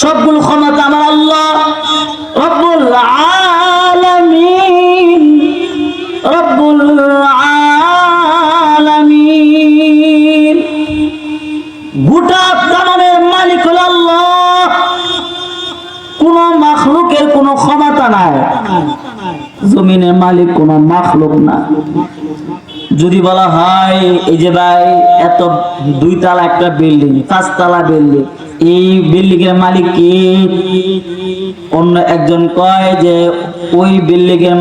সবগুলো ক্ষমতা আমার আল্লাহ। রব্বুল আলামিন রব্বুল আলামিন। গোটা জামানের মালিক হল আল্লাহ। কোন মাখলুকের কোনো ক্ষমতা নাই। জমিনের মালিক, কোন মাখলুক না। যদি বলা হয়, এই যে ভাই, এত দুই তালা একটা বিল্ডিং, পাঁচতলা বিল্ডিং এই মালিক কি? অন্য একজন কয় যে, ওই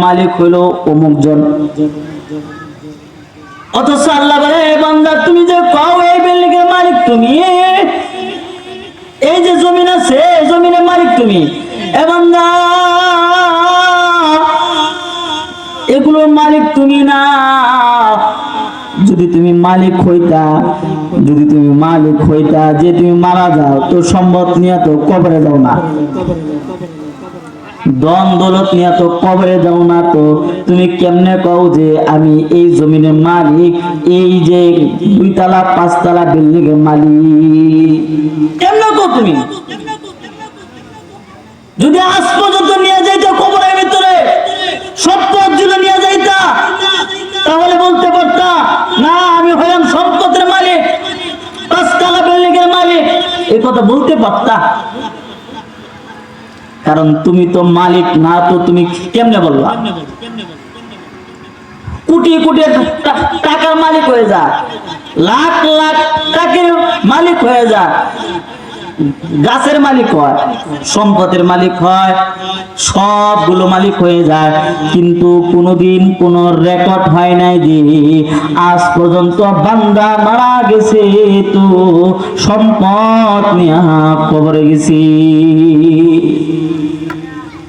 মালিক হলো অমুক জন। অথচ আল্লাহ তুমি যে কও এই বিল্ডিং এর মালিক তুমি? এই যে জমিন আছে জমিনের মালিক তুমি? এ বান্দা, এগুলোর মালিক তুমি না। তুমি মালিক হইতা, যদি তুমি মালিক হইতা, যে তুমি মারা যাও, তো সম্পদ নিয়ে তো কবরে যাও না। দন দৌলত নিয়ে তো কবরে যাও না তো। তুমি কেমনে কও যে আমি এই জমিনের মালিক, এই যে দুইতলা, পাঁচতলা বিল্ডিং এর মালিক? কেমনে কও তুমি? যদি আজ পর্যন্ত নিয়ে যাইতো কবরের ভিতরে সম্পদ যদি নিয়ে যাইতা তাহলে বলতে পারতা না আমি হলাম সম্পদের মালিক পাঁচতলা বিল্ডিং এর মালিক কথা বলতে পারতা? কারণ তুমি তো মালিক, না তো তুমি কেমনে বলবা? কোটি কোটি টাকার মালিক হয়ে যা, লাখ লাখ টাকার মালিক হয়ে যা। গাছের মালিক হয়, সম্পদের মালিক হয়, সবগুলো মালিক হয়ে যায়। কিন্তু কোনোদিন কোনো রেকর্ড হয় নাই যে, আজ পর্যন্ত বান্দা মারা গেছে তো সম্পদ নিয়ে কবরে গেছি।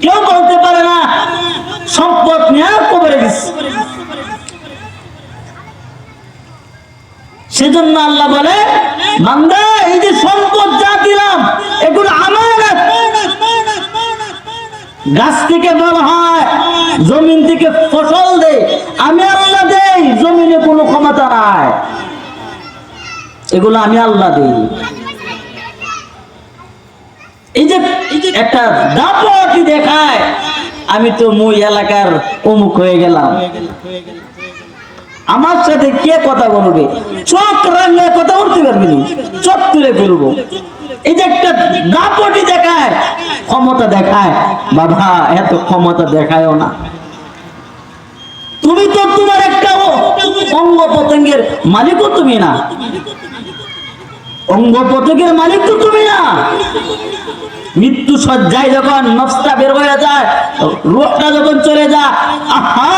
কেউ বলতে পারে না, সম্পদ নিয়ে কবরে গেছি। সেজন্য আল্লাহ বলে, বান্দা, এই যে সম্পদ যা দিলাম এগুলো আমার গাছ থেকে বলা হয়, জমিন থেকে ফসল আমি আল্লাহ দেই, জমিনে কোনো ক্ষমতা নাই। এগুলো আমি আল্লাহ দেই। এই যে একটা দাপটি দেখায়, আমি তো মুই এলাকার অমুক হয়ে গেলাম। আমার সাথে কে কথা বলবে? চোখ রাঙলে কথা বলতে পারবি চোখ তুলে ফেলব এই তুমি মালিকও তুমি না। অঙ্গ পতঙ্গের মালিক তো তুমি না। মৃত্যু সজ্জায় যখন নফসটা বের হয়ে যায়, রোগটা যখন চলে যায়, আহা!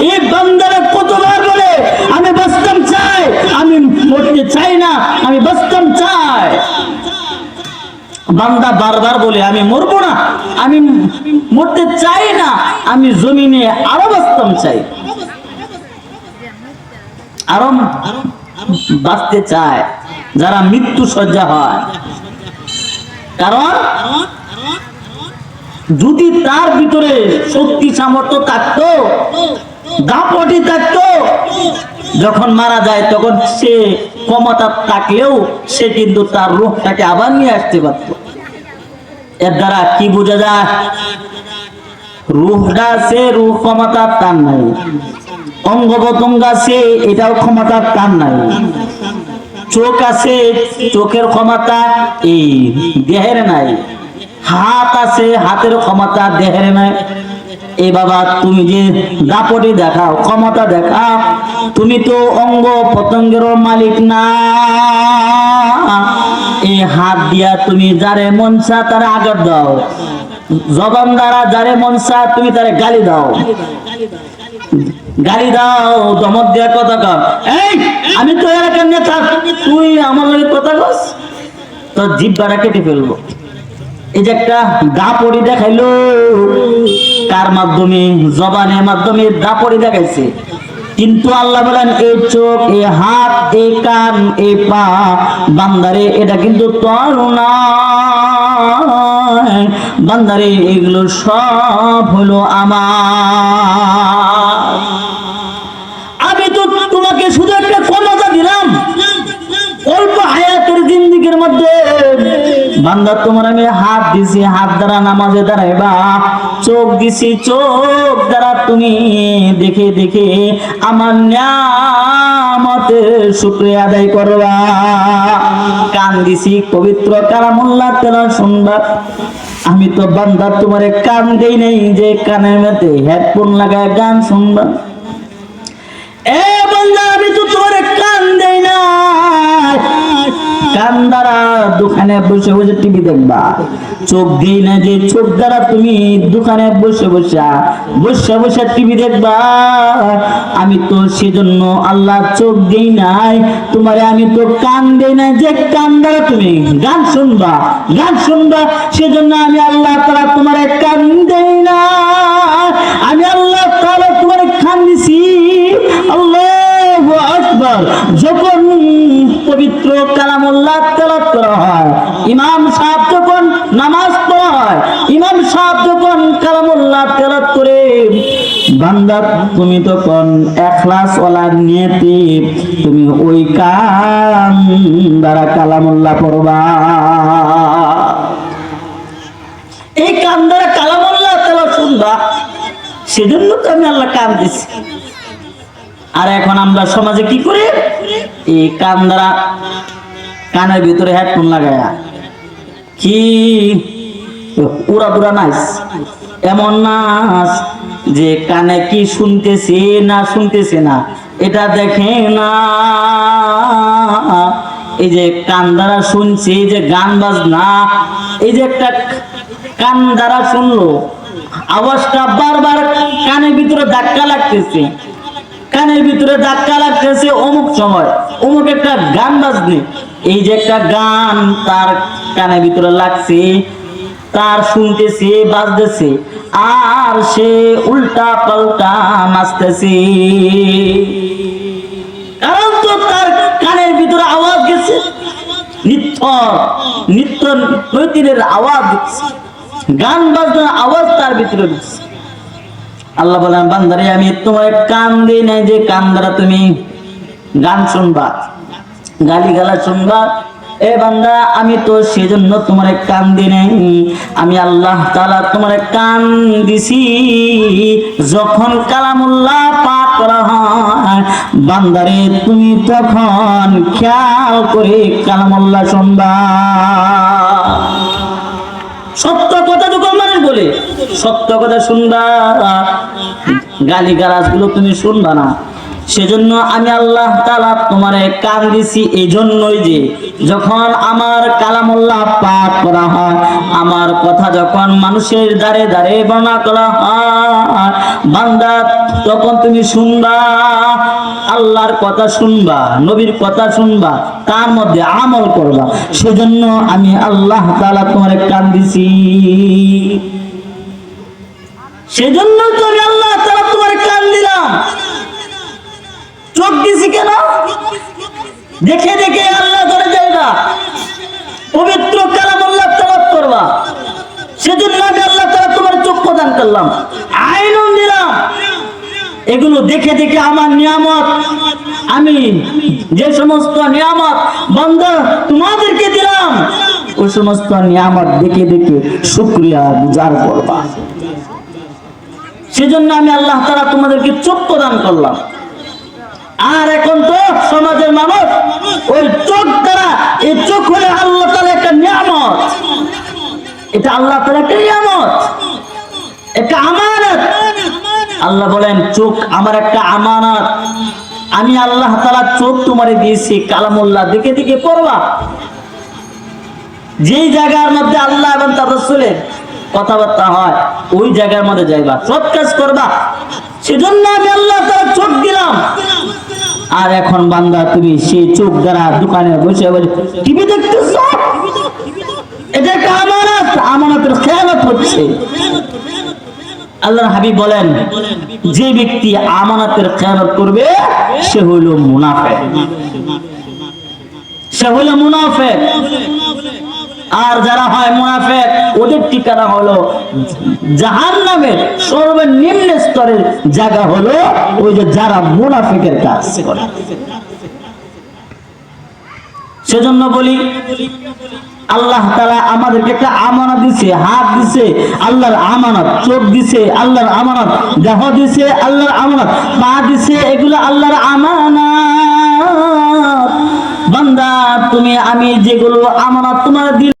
এই বান্দারা কতবার বলে, আমি বাঁচতাম চাই, আমি মরতে চাই না, আমি বাঁচতাম চাই। বান্দা বারবার বলে, আমি মরবো না, আমি মরতে চাই না, আমি জমিনে আরও বাঁচতাম চাই। আরও বাঁচতে চায়, যারা মৃত্যু সজ্জা হয়। কারণ যদি তার ভিতরে শক্তি, সামর্থ্য থাকতো দাপটি থাকতো, যখন মারা যায়, তখন সে ক্ষমতা থাকলেও সে কিন্তু তার রূপটাকে আবার নিয়ে আসতে পারত। এর দ্বারা কি বোঝা যায়? রূপটা আছে রূপ ক্ষমতা তার নাই। অঙ্গ প্রত্যঙ্গ আছে এটাও ক্ষমতা তার নাই। চোখ আছে, চোখের ক্ষমতা এই দেহের নাই। হাত আছে, হাতের ক্ষমতা দেহের নাই। এ বাবা, তুমি যে দাপটে দেখাও, ক্ষমতা দেখাও, তুমি তো অঙ্গ পতঙ্গের মালিক না। হাত দিয়া তুমি যারে মনসা তারা আগর দাও। জবান দ্বারা যারে মনসা তুমি তারে গালি দাও। গালি দাও, দমক দেওয়ার কথা কর এই, আমি তো এলাকার নেতা, তুই আমার লগে কথা কস? তোর জিব্বাটা কেটে ফেলব। এই যে একটা দাপড়ি দেখাইলো, কার মাধ্যমে? জবানের মাধ্যমে দাপড়ি দেখাইছে। কিন্তু আল্লাহ বলেন এই চোখ এই হাত, এ কান, এ পা, বান্দারে, এটা কিন্তু তোর না। বান্দারে, এগুলো সব হলো আমার। আমি তো তোমাকে শুধু একটা ক্ষমতা দিলাম অল্প হায়াতের জিন্দিগির মধ্যে। বান্দা, তোমার আমি হাত দিছি, হাত দ্বারা নামাজে দাঁড়াইবা। চোখ দিছি, চোখ দ্বারা তুমি দেখে দেখে আমার নিয়ামতে শুক্রিয়া আদায় করবা। কান দিছি, পবিত্র কালামুল্লাহ তেলা শুনবা। আমি তো বান্দা, তোমার কান দেই নাই, যে কানের মধ্যে হেডফোন লাগায় গান শুনবা। এ কান দ্বারা দোকানে বসে বসে টিভি দেখবা। চোখ না যে চোখ দ্বারা তুমি দোকানে বসে বসে বসে টিভি দেখবা। আমি তো সেজন্য আল্লাহ চোখ দিই নাই, তোমারে আমি তো কান দেই না যে কান দ্বারা তুমি গান শুনবা গান শুনবা, সেজন্য আমি আল্লাহ তারা তোমার কান বান্দা, তুমি তখন এখলাস ওয়ালা নিয়তে তুমি ওই কান দ্বারা কালামুল্লাহ পড়বা। এই কান দ্বারা কালামুল্লাহ তেলাওয়াত শুনবা, সেজন্য তো আমি আল্লাহ কান দিছি। আর এখন আমরা সমাজে কি করি? এই কান দ্বারা কানের ভিতরে হেডফোন লাগায়া। কি? পুরা পুরা নাচ এমন নাচ যে কানে কি শুনতেছে না শুনতেছে না, এটা দেখে না। এই যে কান দ্বারা শুনছে, এই যে গান বাজনা, এই যে একটা কান দ্বারা শুনলো, আওয়াজটা বারবার কানের ভিতরে ধাক্কা লাগতেছে। কানের ভিতরে ধাক্কা লাগতেছে অমুক সময়, অমুক একটা গান বাজবে এই যে একটা গান তার কানের ভিতরে লাগছে তার শুনতেছে, বাজতেছে, আর সে উল্টা পাল্টা নাচতেছে। কারণ তো তার কানের ভিতরে আওয়াজ গেছে। নিত্য নিত্য নৈতিরের আওয়াজ গান বাজনার আওয়াজ তার ভিতরে দিচ্ছে। আল্লাহ বলেন, বান্দারে, আমি তোমার কান দিই নাই যে কান দ্বারা তুমি গান শুনবা গালি গালা শুনবা এ বান্দা, আমি তো সেজন্য তোমার কান দিই নাই। আমি আল্লাহ তাআলা তোমার কান দিছি। যখন কালামুল্লাহ পাক করা হয়, বান্দারে তুমি তখন খেয়াল করে কালামুল্লাহ শুনবা। সত্য কথা যখন মানুষ বলে, সত্য কথা শুনবা। গালি গালাজগুলো তুমি শুনবা না। সেজন্য আমি আল্লাহ তালা তোমারে কান দিছি এই জন্যই যে যখন আমার কালামুল্লাহ পাঠ করা হয়, আমার কথা যখন মানুষের দ্বারে দ্বারে বর্ণনা করা হয়, বান্দা তখন তুমি শুনবা, আল্লাহর কথা শুনবা, নবীর কথা শুনবা, তার মধ্যে আমল করবা। সেজন্য আমি আল্লাহ তালা তোমারে কান দিছি সেজন্য তো আমি আল্লাহ তালা তোমার কান দিলাম দেখে দেখে আল্লাহ যাইবা পবিত্র তালাত করবা। সেজন্য আমি আল্লাহ তালা তোমার চোখ প্রদান করলাম। আইন দিলাম এগুলো দেখে দেখে আমার নিয়ামত। আমি যে সমস্ত নিয়ামত বন্ধ তোমাদেরকে দিলাম, ওই সমস্ত নিয়ামত দেখে দেখে শুক্রিয়া গুজার করবা। সেজন্য আমি আল্লাহ তারা তোমাদেরকে চোখ প্রদান করলাম। আর এখন তো সমাজের মানুষ ওই চোখ দ্বারা, এই চোখ হলে আল্লাহ তালা একটা নিয়ামত। এটা আল্লাহ তালা একটা নিয়ামত। একটা আমানত। আল্লাহ বলেন, চোখ আমার একটা আমানত। আমি আল্লাহ তালা চোখ তোমারে দিয়েছি, কালামুল্লাহ। দেখে দেখে পড়বা। যেই জায়গার মধ্যে আল্লাহ এবং তার রসুলের কথাবার্তা হয়, ওই জায়গার মধ্যে যাইবা। সৎ কাজ করবা। সেজন্য আমি আল্লাহ তালা চোখ দিলাম আর এখন বান্দা তুমি সেই চোখ দ্বারা দোকানে বসে বসে টিভি দেখতেছ? এটা একটা আমানত, আমানতের খেয়ালত হচ্ছে। আল্লাহর হাবিব বলেন, যে ব্যক্তি আমানতের খেয়ালত করবে, সে হইল মুনাফে সে হইল মুনাফে আর যারা হয় মুনাফেক, ওদের ঠিকানা হলো জাহান নামের সর্বনিম্ন স্তরের জায়গা হলো ওই যে যারা মুনাফিকের কাজ করে। সেজন্য বলি, আল্লাহ তালা আমাদেরকে একটা আমানত দিছে, হাত দিছে, আল্লাহর আমানত, চোখ দিছে, আল্লাহর আমানত, দেহ দিছে, আল্লাহর আমানত, পা দিছে, এগুলো আল্লাহর আমানত। বান্দা, তুমি, আমি যেগুলো আমানত তোমার দিল